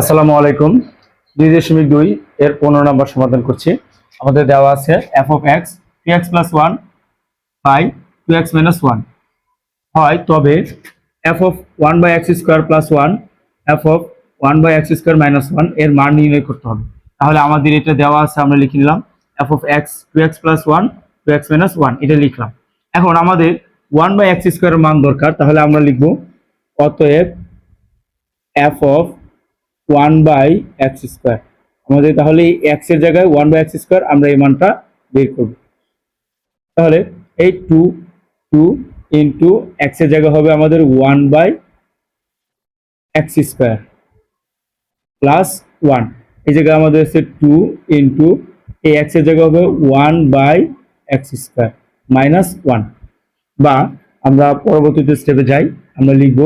আসসালামু আলাইকুম। দুই দশমিক দুই এর পনেরো নম্বর সমাধান করছি। আমাদের দেওয়া আছে f of x two x plus one by two x minus one হয়, তবে f of one by x square plus one f of one by x square minus ওয়ানের মান নির্ণয় করতে হবে। তাহলে আমাদের এটা দেওয়া আছে, আমরা লিখে নিলাম f of x two x plus one two x minus one এটা লিখলাম। এখন আমাদের ওয়ান বাই এক্স স্কোয়ারের মান দরকার, তাহলে আমরা লিখব অতএব f of one by x square আমাদের তাহলে এক্সের জায়গায় ওয়ান বাই এক্স স্কোয়ার আমরা এই মানটা বের করব। তাহলে এই টু টু ইন্টু এক্সের জায়গায় হবে আমাদের one by x square plus one এই জায়গায় আমাদের হচ্ছে টু ইন্টু এই এক্সের জায়গায় হবে one by x square minus one বা আমরা পরবর্তীতে স্টেপে যাই, আমরা লিখব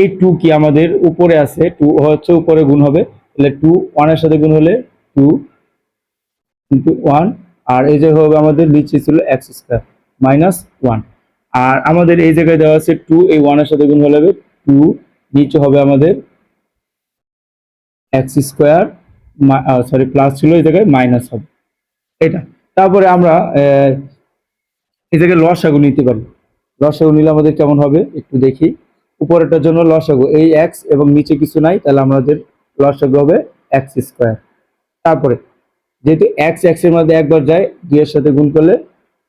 এই টু কি আমাদের উপরে আছে? টু হচ্ছে উপরে গুণ হবে। তাহলে টু ওয়ানের সাথে গুণ হলে টু ইন্টু ওয়ান আর এই জায়গায় হবে আমাদের নিচে ছিল এক্স স্কোয়ার মাইনাস ওয়ান আর আমাদের এই জায়গায় দেওয়া আছে টু এই ওয়ানের সাথে গুণ হলে হবে টু নিচে হবে আমাদের এক্স স্কোয়ার সরি প্লাস ছিল এই জায়গায় মাইনাস হবে। এটা। তারপরে আমরা এই জায়গায় লসাগু নিতে পারি। লসাগু নিলে আমাদের কেমন হবে? একটু দেখি। উপরেরটার জন্য লসাগু, এই এক্স এবং নিচে কিছু নাই, তাহলে আমাদের লসাগু হবে এক্স স্কোয়ার তারপরে, যেহেতু এক্স এক্সের মধ্যে একবার যায়, দুই এর সাথে গুণ করলে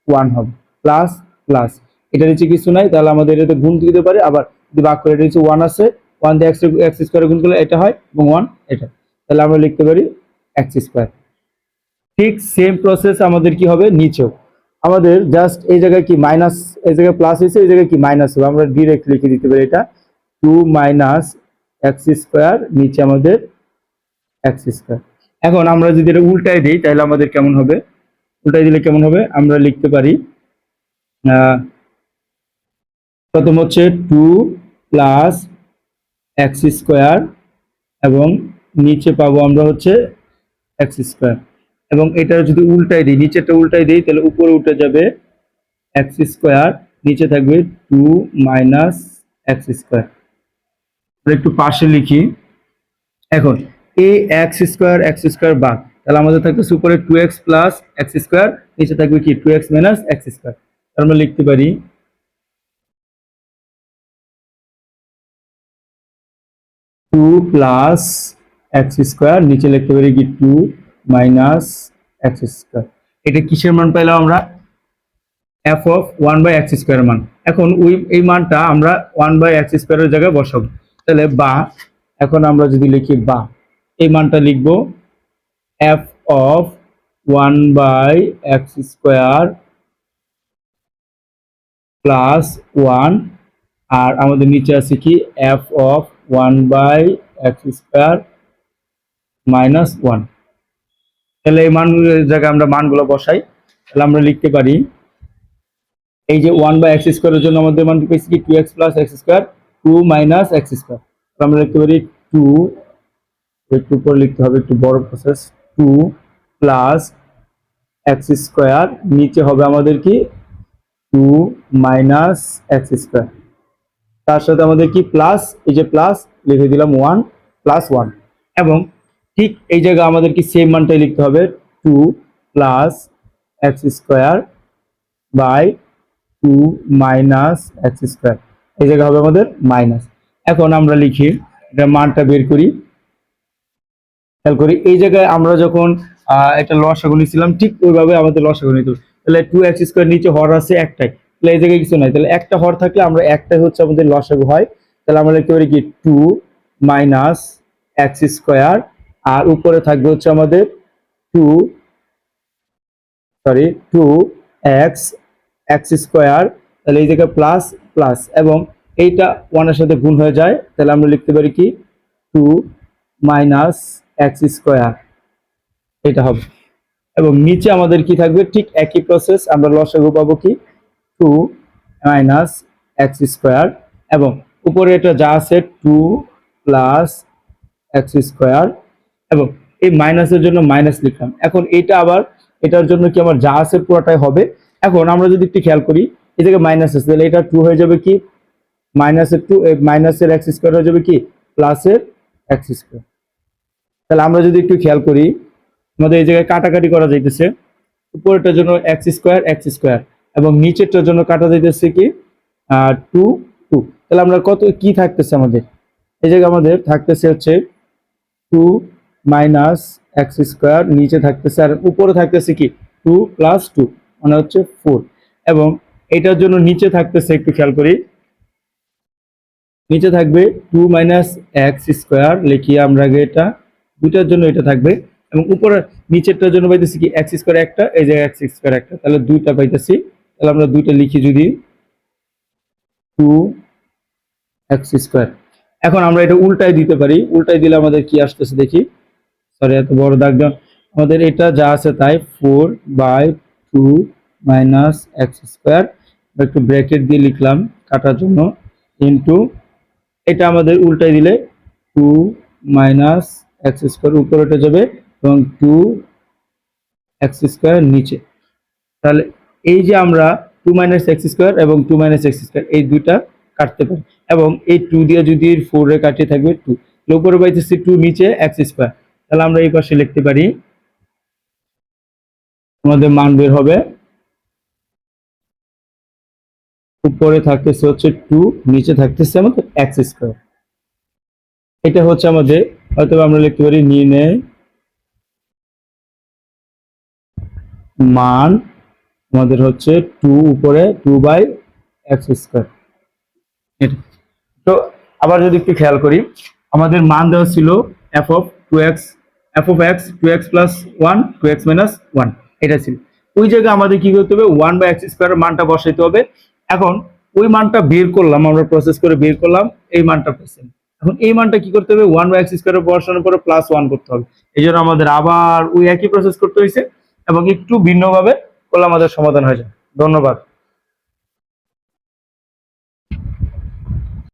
ওয়ান হবে প্লাস প্লাস এটা নিচে কিছু নাই, তাহলে আমাদের এটাতে গুণ দিতে পারে, আবার যদি ভাগ করে এটা নিচে ওয়ান আছে ওয়ান দিয়ে এক্স এক্স স্কোয়ারে গুণ করলে এটা হয়, এবং ওয়ান এটা। তাহলে আমরা লিখতে পারি এক্স স্কোয়ার ঠিক সেম প্রসেস আমাদের কি হবে? নিচেও। আমাদের জাস্ট এই জায়গায় কি মাইনাস এই জায়গায় প্লাস হয়েছে, এই জায়গায় কি মাইনাস হবে? আমরা ডিরেক্ট লিখে দিতে পারি এটা। টু মাইনাস এক্স স্কোয়ার নিচে আমাদের এক্স স্কোয়ার এখন আমরা যদি এটা উল্টায় দিই, তাহলে আমাদের কেমন হবে? উল্টায় দিলে কেমন হবে? আমরা লিখতে পারি প্রথম হচ্ছে টু প্লাস এক্স স্কোয়ার এবং নিচে পাবো আমরা হচ্ছে এক্স স্কোয়ার এবং এটা যদি উল্টাই দিই নিচেটা উল্টাই দিই, তাহলে উপরে উঠে যাবে এক্স স্কোয়ার নিচে থাকবে টু মাইনাস এক্স স্কোয়ার একটু পাশে লিখি। এখন এই এক্স স্কোয়ার এক্স স্কোয়ার বাদ। তাহলে আমাদের থাকবে উপরে two x plus x square নিচে থাকবে কি? Two x minus x square আমরা লিখতে পারি টু প্লাস এক্স স্কোয়ার নিচে লিখতে পারি কি? Two minus x square. এটা কিসের মান পাইলাম আমরা? F of one by x square মান। এখন ওই, এই মানটা আমরা ওয়ান বাই এক্স স্কোয়ারের জায়গায় বসাবো। তাহলে বা, এখন আমরা যদি লিখি বা, এই মানটা লিখব f of one by x square plus one আর আমাদের নিচে আছে কি? F of one by x square minus one তাহলে এই মানগুলোর জায়গায় আমরা মানগুলো বসাই। তাহলে আমরা লিখতে পারি, এই যে ওয়ান বাই এক্স স্কোয়ারের জন্য আমাদের মান পেয়েছি কি? Two x plus x square two minus x square আমরা লিখতে পারি টু একটু উপরে লিখতে হবে, একটু বড় process two plus x square নিচে হবে আমাদের কি? টু মাইনাস এক্স স্কোয়ার তার সাথে আমাদের কি? প্লাস এই যে প্লাস লিখে দিলাম ওয়ান প্লাস ওয়ান এবং ঠিক এই জায়গায় আমাদের কি সেম মানটাই লিখতে হবে। Two plus x square by two minus x square এই জায়গায় হবে আমাদের মাইনাস এখন আমরা লিখি, এটা মানটা বের করি। খেয়াল করি, এই জায়গায় আমরা যখন একটা লসাগু নিয়েছিলাম, ঠিক ওইভাবে আমাদের লসাগু নিতে। তাহলে টু এক্স স্কোয়ার নিচে হর আছে একটাই। তাহলে এই জায়গায় কিছু নাই। তাহলে একটা হর থাকলে আমরা একটাই হচ্ছে আমাদের লসাগু হয়। তাহলে আমরা লিখতে পারি কি? টু মাইনাস এক্স স্কোয়ার আর উপরে থাকবে হচ্ছে আমাদের two sorry two x x square তাহলে এই জায়গায় প্লাস প্লাস এবং এইটা ওয়ানের সাথে গুণ হয়ে যায়, তাহলে আমরা লিখতে পারি কি? টু মাইনাস এক্স স্কোয়ার এটা হবে। এবং নিচে আমাদের কি থাকবে? ঠিক একই প্রসেস আমরা লসাগু পাবো কি? টু মাইনাস এক্স স্কোয়ার এবং উপরে এটা যা আছে টু প্লাস এক্স স্কোয়ার এবং এই মাইনাসের জন্য মাইনাস লিখলাম। এখন এটা আবার, এটার জন্য কি আমার যা আছে পুরোটাই হবে? এখন আমরা যদি একটু খেয়াল করি, এই জায়গায় মাইনাস আছে, তাহলে এটা টু হয়ে যাবে কি? মাইনাসের টু মাইনাসের এক্স স্কোয়ার হয়ে যাবে কি? প্লাসের এক্স স্কোয়ার তাহলে আমরা যদি একটু খেয়াল করি, আমাদের এই জায়গায় কাটাকাটি করা যাইতেছে। উপরেরটার জন্য এক্স স্কোয়ার এক্স স্কোয়ার এবং নিচেরটার জন্য কাটা যাইতেছে কি? টু টু তাহলে আমরা কত, কি থাকতেছে আমাদের? এই জায়গায় আমাদের থাকতেছে হচ্ছে টু মাইনাস এক্স স্কোয়ার নিচে থাকতেছে আর উপরে থাকতেছে কি? টু প্লাস টু মানে হচ্ছে ফোর। এবং এটার জন্য নিচে থাকতেছে, একটু খেয়াল করি। নিচে থাকবে টু মাইনাস এক্স স্কোয়ার, লিখি আমরা আগে এটা। দুটার জন্য এটা থাকবে। এবং উপরে, নিচেরটার জন্য পাইতেছি কি? এক্স স্কোয়ার একটা, এই জায়গায় এক্স স্কোয়ার একটা, তাহলে দুইটা পাইতেছি। তাহলে আমরা দুইটা লিখি যদি। Two x square. এখন আমরা এটা উল্টাই দিতে পারি। উল্টাই দিলে আমাদের কি আসতেছে দেখি? সরি এত বড় দাগ আমাদের এটা যা আছে তাই four by two minus x square একটু ব্র্যাকেট দিয়ে লিখলাম কাটার জন্য ইন্টু এটা আমাদের উল্টাই দিলে টু মাইনাস এক্স স্কোয়ার উপরে উঠে যাবে এবং টু এক্স স্কোয়ার নিচে। তাহলে এই যে আমরা টু মাইনাস এক্স স্কোয়ার এবং টু মাইনাস এক্স স্কোয়ার এই দুইটা কাটতে পারি। এবং এই টু দিয়ে যদি ফোর কাটিয়ে থাকবে টু উপরে পাইতেছি টু নিচে এক্স স্কোয়ার তাহলে আমরা এই পাশে লিখতে পারি, আমাদের মান বের হবে। উপরে থাকতেছে হচ্ছে টু নিচে থাকতেছে আমাদের এক্স স্কোয়ার এটা হচ্ছে আমাদের হয়তো আমরা লিখতে পারি নির্ণয় মান, আমাদের হচ্ছে টু উপরে টু বাই এক্স স্কোয়ার তো আবার যদি একটু খেয়াল করি, আমাদের মান দেওয়া ছিল f of two x f of x two x plus one two x minus one এটা ছিল। ওই জায়গায় আমাদের কি করতে হবে? ওয়ান বাই এক্স স্কোয়ারের মানটা বসাইতে হবে। এখন ওই মানটা বের করলাম, আমরা প্রসেস করে বের করলাম, এই মানটা পেয়েছেন। এখন এই মানটা কি করতে হবে? ওয়ান বাই এক্স স্কোয়ারের বসানোর পরে প্লাস ওয়ান করতে হবে। এই জন্য আমাদের আবার ওই একই প্রসেস করতে হয়েছে এবং একটু ভিন্নভাবে করলে আমাদের সমাধান হয়ে যায় ধন্যবাদ।